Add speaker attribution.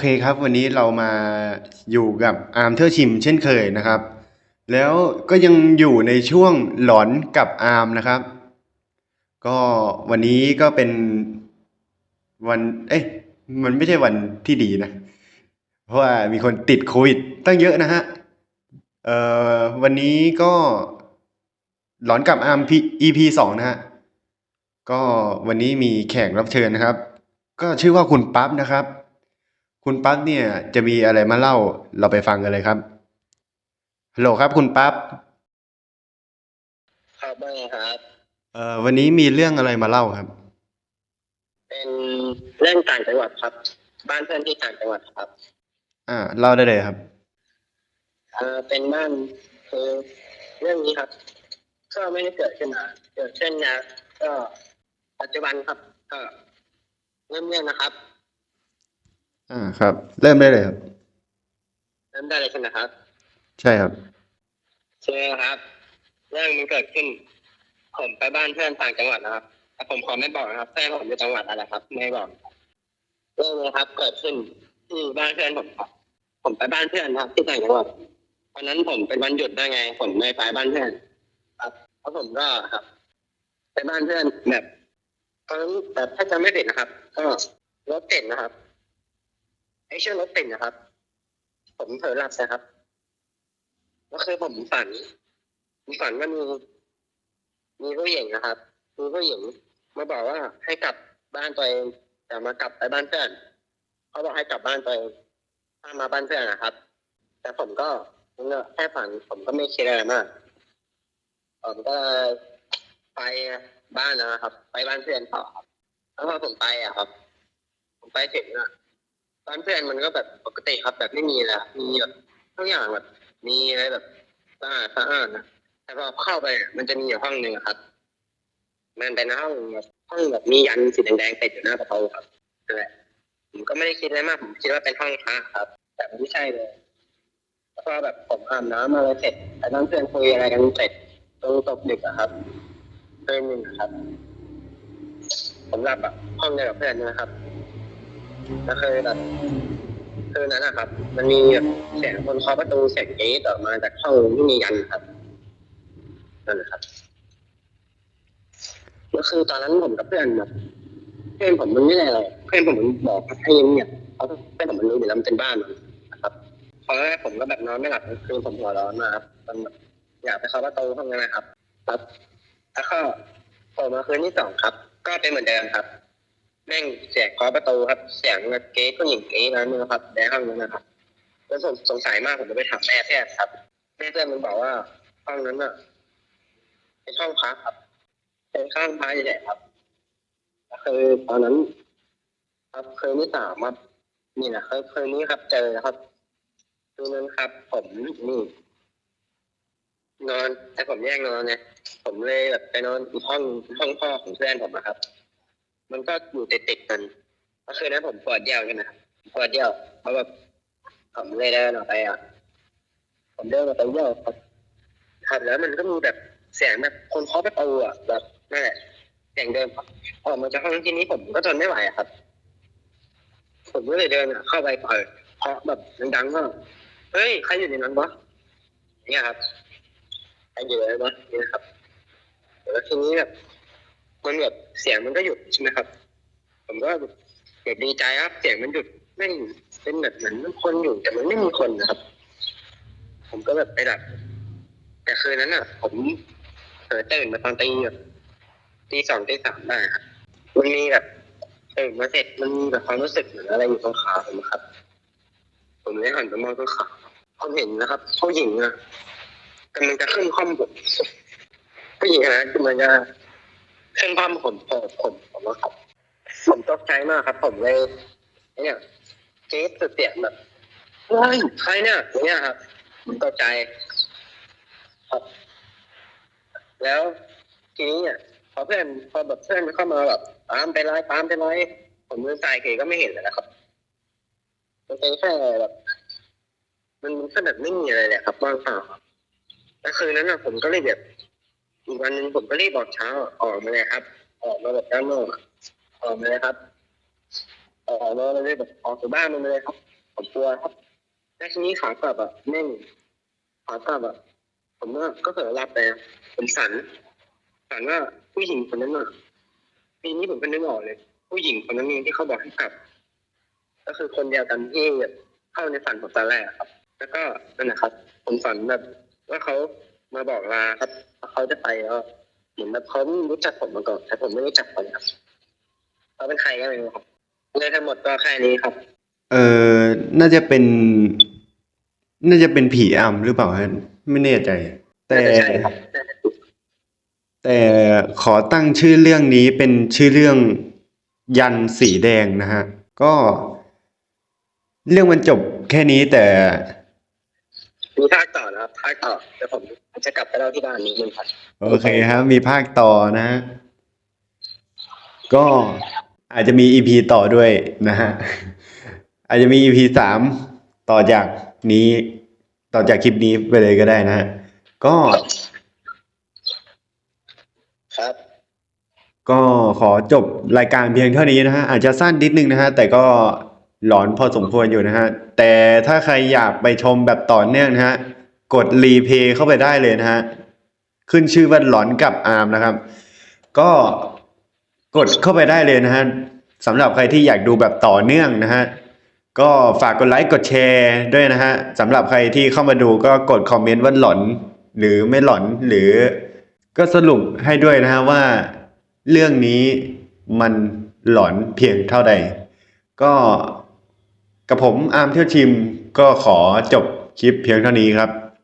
Speaker 1: เคครับ วันนี้เรามาอยู่กับอาร์มเทอร์ชิม เช่นเคยนะครับ แล้วก็ยังอยู่ในช่วงหลอนกับอาร์มนะครับ ก็วันนี้ก็เป็นวัน เอ้ยมันไม่ใช่วันที่ดีนะ เพราะว่ามีคนติดโควิดตั้งเยอะนะฮะเอ่อวันนี้ก็หลอนกับอาร์ม EP สองนะฮะก็วันนี้มีแขกรับเชิญนะครับ ก็ชื่อว่าคุณปั๊บนะครับ คุณปั๊บเนี่ยจะมีอะไรมาเล่าเราไปฟังกันเลยครับฮัลโหลครับ คุณปั๊บ
Speaker 2: ครับไม่ครับ
Speaker 1: เอ่อวันนี้มีเรื่องอะไรมาเล่าครับ
Speaker 2: เป็นเรื่องต่างจังหวัดครับ บ้านเพื่อนที่ต่างจังหวัดครับ
Speaker 1: อ่าเล่าได้เลยครับ
Speaker 2: เอ่อเป็นบ้านคือเรื่องนี้ครับก็ไม่ได้เกิดขึ้นมาเกิดขึ้นนะก็ปัจจุบันครับ ก็เริ่มเรื่องนะครับ
Speaker 1: อ่าครับ เริ่มได้เลยครับ
Speaker 2: เริ่มได้เลยใช่ไหมครับ
Speaker 1: ใช่ครับ
Speaker 2: เชื่อครับ เรื่องมันเกิดขึ้น ผมไปบ้านเพื่อนต่างจังหวัดนะครับแต่ผมขอไม่บอกนะครับเพื่อนผมอยู่จังหวัดอะไรครับ ไม่บอกเรื่องนี้ครับ เกิดขึ้นที่บ้านเพื่อนผมครับผมไปบ้านเพื่อนครับ ที่ต่างจังหวัดวันนั้นผมเป็นวันหยุดด้วยไง ผมไม่ไปบ้านเพื่อนครับแล้วผมก็ครับ ไปบ้านเพื่อนแบบตอนนั้นแบบถ้าจำไม่ผิดนะครับ ก็รถติดนะครับ ไอ้ชื่อรถติดนะครับ ผมเผลอหลับนะครับก็คือผมฝัน ผมฝันว่ามีมีผู้หญิงนะครับมีผู้หญิงมาบอกว่าให้กลับบ้านตัวเองแต่มากลับไปบ้านเพื่อนเขาบอกให้กลับบ้านตัวเองถ้ามาบ้านเพื่อนนะครับ แต่ผมก็ผมก็แค่ฝันผมก็ไม่คิดอะไรมากผมก็ไปบ้านนะครับ ไปบ้านเพื่อนต่อครับแล้วพอผมไปอะครับ ผมไปถึงอะ บ้านเพื่อนมันก็แบบปกติครับแบบไม่มีอะไรมีแบบทุกอย่างแบบ มีอะไรแบบสะอาดสะอาดนะแต่พอเข้าไปอะมันจะมีอยู่ห้องหนึ่งครับ มันเป็นห้องแบบห้องแบบมียันสีแดงๆติดอยู่หน้าประตูครับนั่นแหละผมก็ไม่ได้คิดอะไรมากผมคิดว่าเป็นห้องพระครับ แต่มันไม่ใช่เลยแล้วก็แบบผมอาบน้ำอะไรเสร็จ แต่นั่งเพื่อนคุยอะไรกันเสร็จตรงตกดึกอะครับเพื่อนหนึ่งอะครับ ผมหลับอะห้องเดียวกับเพื่อนนะครับ แล้วคือแบบคืนนั้นนะครับ มันมีแบบเสียงคนเคาะประตูเสียงกรี๊ดออกมาจากห้องที่มียันครับนั่นแหละครับก็คือตอนนั้นผมกับเพื่อนแบบเพื่อนผมมันไม่ได้อะไรเพื่อนผมมันบอกให้เงียบเพราะเพื่อนผมมันรู้อยู่แล้วมันเป็นบ้านมันนะครับพอแรกผมก็แบบนอนไม่หลับคือผมหัวร้อนมากครับมันอยากไปเคาะประตูห้องนั้นนะครับ ครับ แล้วก็ผมมาคืนที่สองครับ ก็เป็นเหมือนเดิมครับ แม่งเสียงเคาะประตูครับเสียงเก๊ผู้หญิงเก๊นั้นนะครับในห้องนั้นนะครับแล้วผมสงสัยมากผมเลยไปถามแม่แพทย์ครับแม่เพื่อนมันบอกว่าห้องนั้นอะเป็นห้องพักครับเป็นข้างพระใหญ่ครับคือตอนนั้น ครับเคยที่สามครับนี่แหละเคยเคยนี้ครับเจอครับคืนนั้นครับ ผมนี่นอนแต่ผมแยกนอนเนี่ยผมเลยแบบไปนอนห้องห้องพ่อของเพื่อนผมนะครับ มันก็อยู่ติดติดๆกันก็คือนั้นผมปวดเยี่ยวใช่ไหมปวดเยี่ยวเพราะแบบผมเลยเดินออกไปอะ ผมเดินออกไปเยี่ยวครับครับแล้วมันก็มีแบบเสียงแบบคนเคาะประตูอะแบบนั่นแหละเสียงเดินออกมาจากห้องที่นี้ผมก็ทนไม่ไหวอะครับ ผมก็เลยเดินเข้าไปเปิดเคาะแบบดังๆว่าเฮ้ยใครอยู่ในนั้นวะเนี่ยครับใครอยู่ในนั้นวะเนี่ยครับแล้วทีนี้แบบ มันแบบเสียงมันก็หยุดใช่ไหมครับ ผมก็แบบดีใจครับ เสียงมันหยุดไม่เป็นแบบเหมือนมันคนอยู่แต่มันไม่มีคนนะครับ ผมก็แบบไปหลับแต่คืนนั้นอะ ผมเผลอตื่นมาตอนตีแบบตีสองตีสามได้ครับมันมีแบบตื่นมาเสร็จมันมีแบบความรู้สึกเหมือนอะไรอยู่ตรงขาผมครับ ผมเลยหันไปมองตรงขาผมเห็นนะครับผู้หญิงอะกำลังจะขึ้นข้อมผมผู้หญิงนะกำลังจะ ขึ้นความผมผมผมผมว่าครับผมตกใจมากครับ ผมเลยเนี่ยเจ๊สุดเสียงแบบเฮ้ยใครเนี่ยเงี้ยครับผมตกใจครับ แล้วทีนี้เนี่ยพอเพื่อนพอแบบเพื่อนมันเข้ามาแบบตามไปไล่ตามไปไล่ผมมือสายเกก็ไม่เห็นเลยนะครับมันเป็นแค่แบบมันมันแค่แบบไม่มีอะไรเลยครับว่างเปล่าครับแล้วคืนนั้นน่ะผมก็เลยแบบ อีกวันหนึ่งผมก็รีบบอกเช้าออกมาเลยครับ ออกมาแบบด้านนอออกมาเลยครับออกมาเลยแบบออกจากบ้านมาเลยครับผมกลัวครับแล้วทีนี้ขากลับอะแม่งขากลับอะผมก็ก็เผลอหลับไปผมฝันฝันว่าผู้หญิงคนนั้นอะปีนี้ผมก็นึกออกเลย ผู้หญิงคนนั้นเองที่เขาบอกให้กลับ ก็คือคนเดียวกันที่เข้าในฝันผมตอนแรกครับ แล้วก็นั่นแหละครับ ผมฝันแบบว่าเขา มาบอกลาครับว่าเขาจะไปแล้วเหมือนแบบเขารู้จักผมมาก่อนแต่ผมไม่รู้จักเขาครับเขาเป็นใครก็ไม่รู้ครับเรื่องทั้งหมดก็แค่นี้ครับ
Speaker 1: เออน่าจะเป็น น่าจะเป็นผีอำหรือเปล่าฮะไม่แน่ใจ แต่
Speaker 2: น่าจะใช่ครับน่าจะถูก
Speaker 1: แต่ขอตั้งชื่อเรื่องนี้เป็นชื่อเรื่องยันสีแดงนะฮะ ก็เรื่องมันจบแค่นี้แต่
Speaker 2: มีภาคต่อนะครับภาคต่อเดี๋ยวผมจะกลับไปเล่าที่บ้านนี้นึงครับ
Speaker 1: โอเคครับ มีภาคต่อนะฮะก็อาจจะมีอีพีต่อด้วยนะฮะอาจจะมีอีพีสามต่อจากนี้ ต่อจากคลิปนี้ไปเลยก็ได้นะฮะก็
Speaker 2: ครับ
Speaker 1: ก็ขอจบรายการเพียงเท่านี้นะฮะอาจจะสั้นนิดนึงนะฮะแต่ก็ หลอนพอสมควรอยู่นะฮะ แต่ถ้าใครอยากไปชมแบบต่อเนื่องนะฮะ กดรีเพย์เข้าไปได้เลยนะฮะ ขึ้นชื่อว่าหลอนกับอาร์มนะครับ ก็กดเข้าไปได้เลยนะฮะสำหรับใครที่อยากดูแบบต่อเนื่องนะฮะ ก็ฝากกดไลค์กดแชร์ด้วยนะฮะสำหรับใครที่เข้ามาดูก็กดคอมเมนต์ว่าหลอน หรือไม่หลอนหรือ ก็สรุปให้ด้วยนะฮะว่า เรื่องนี้มันหลอนเพียงเท่าใด ก็ กับผมอาร์มเที่ยวชิมก็ขอจบคลิปเพียงเท่านี้ครับ